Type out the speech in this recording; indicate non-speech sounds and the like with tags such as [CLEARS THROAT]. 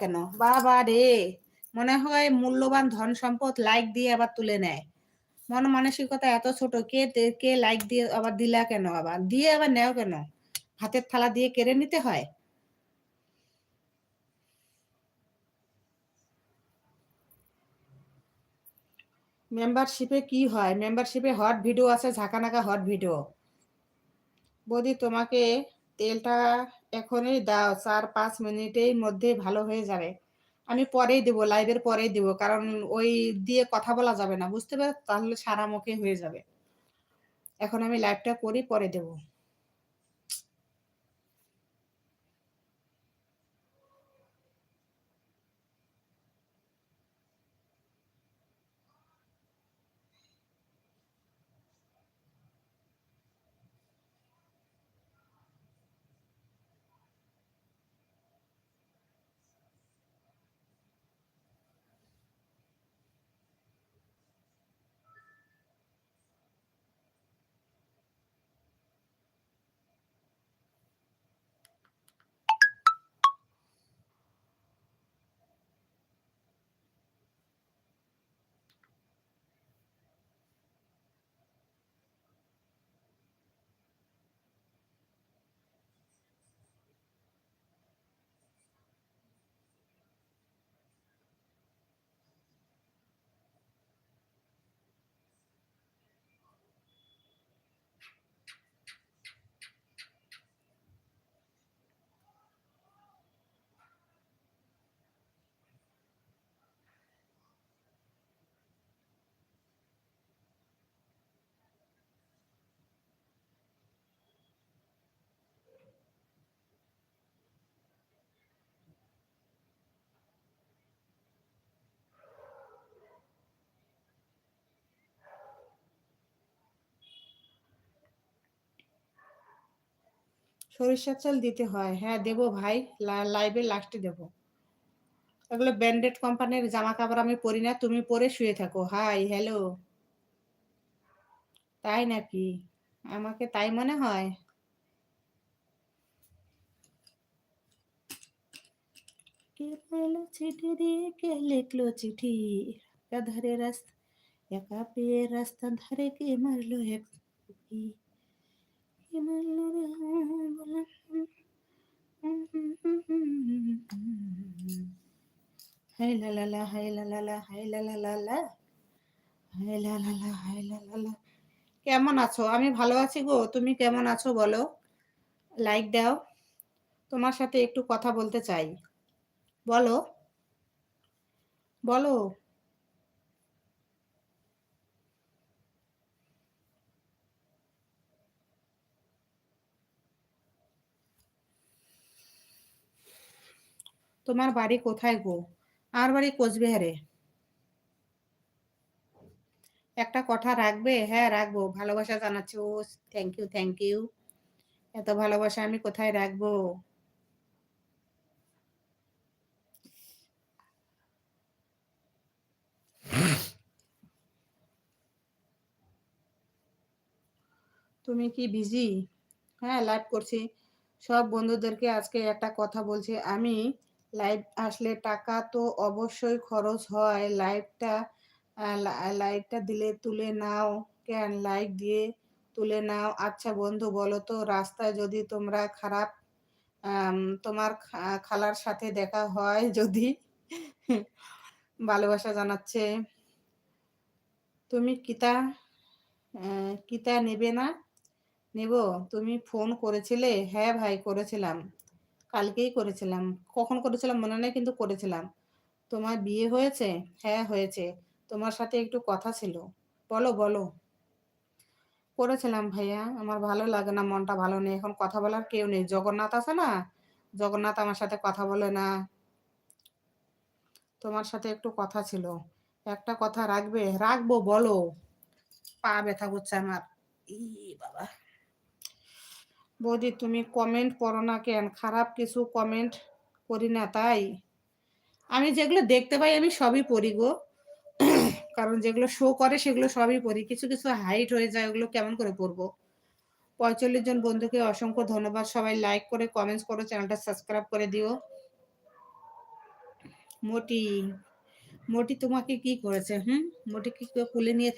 কেন? বাবা রে। মনে হয় মূল্যবান ধন সম্পদ লাইক দিয়ে আবার তুলে নেয়। মন মানসিকতা এত ছোট, কে কে লাইক দিয়ে আবার দিলা কেন আবার? দিয়ে আবার নেও কেন? হাতের থালা দিয়ে কেড়ে নিতে হয়? মেম্বারশিপে কি হয়? মেম্বারশিপে হট ভিডিও আছে, ঝাঁকানাকা হট ভিডিও বৌদি, তোমাকে তেলটা এখনই দাও, চার পাঁচ মিনিটের মধ্যে ভালো হয়ে যাবে। আমি পরেই দেবো লাইভের পরেই দেবো, কারণ ওই দিয়ে কথা বলা যাবে না, বুঝতে পার তাহলে সারা মুখে হয়ে যাবে। এখন আমি লাইভটা করি, পরে দেবো। সরিষার চাল দিতে হয়। হ্যাঁ দেবো ভাই। লাইভে লাস্টে দেবো। এগুলো ব্র্যান্ডেড কোম্পানির জামা কাপড় আমি পরি না। তুমি পরে শুয়ে থাকো। হাই হ্যালো তাই নাকি? আমাকে তাই মনে হয়? চিঠি দিয়ে? কে লিখলো চিঠি? ধারে রাস্তা, একা পেয়ে রাস্তা ধারে কে মারলো এক কে হাই লা লা লা হাই লা লা লা হাই লা লা লা লা হাই লা লা লা হাই লা লা লা কেমন আছো? আমি ভালো আছি গো। তুমি কেমন আছো বলো? লাইক দাও। তোমার সাথে একটু কথা বলতে চাই। বলো। বলো। তোমার বাড়ি কোথায় গো? আর বাড়ি কোচবিহারে? একটা কথা রাখবে? হ্যাঁ রাখব। ভালোবাসা জানাচ্ছি। ও থ্যাংক ইউ থ্যাংক ইউ এত ভালোবাসা আমি কোথায় রাখব? তুমি কি বিজি হ্যাঁ লাইভ করছি। সব বন্ধুদেরকে আজকে একটা কথা বলছি। আমি লাইভ আসলে টাকা তো অবশ্যই খরচ হয়। লাইভটা লাইভটা দিলে তুলে নাও। কেন লাইক দিয়ে তুলে নাও। আচ্ছা বন্ধু বলো তো, রাস্তায় যদি তোমরা খারাপ তোমার খালার সাথে দেখা হয় যদি? ভালোবাসা জানাচ্ছে। তুমি কিতা কিতা নেবে না? নেব। তুমি ফোন করেছিলে? হ্যাঁ ভাই, করেছিলাম। কালকেই করেছিলাম। কখন করেছিলাম মনে নেই, কিন্তু করেছিলাম। তোমার বিয়ে হয়েছে? হ্যাঁ হয়েছে। তোমার সাথে একটু কথা ছিল। বলো বলো। করেছিলাম ভাইয়া। আমার ভালো লাগে না, মনটা ভালো নেই। এখন কথা বলার কেউ নেই। জগন্নাথ আছে না? জগন্নাথ আমার সাথে কথা বলে না। তোমার সাথে একটু কথা ছিল। একটা কথা রাখবে? রাখব, বলো। পা ব্যথা করছে আমার। ই বাবা। বৌদি, তুমি কমেন্ট করো না কেন? খারাপ কিছু কমেন্ট করি না, তাই? আমি যেগুলো দেখতে পাই, আমি সবই পড়ি গো। [CLEARS THROAT] কারণ যেগুলো শো করে, সেগুলো সবই পড়ি। কিছু কিছু হাইট হয়ে যায়, ওগুলো কেমন করে পড়ব? পঁয়তাল্লিশ জন বন্ধুকে অসংখ্য ধন্যবাদ। সবাই লাইক করে কমেন্টস করো চ্যানেলটা সাবস্ক্রাইব করে দিও। মোটি মোটি তোমাকে কি করেছে, হুম? মোটি কি কেউ কুলে নিয়ে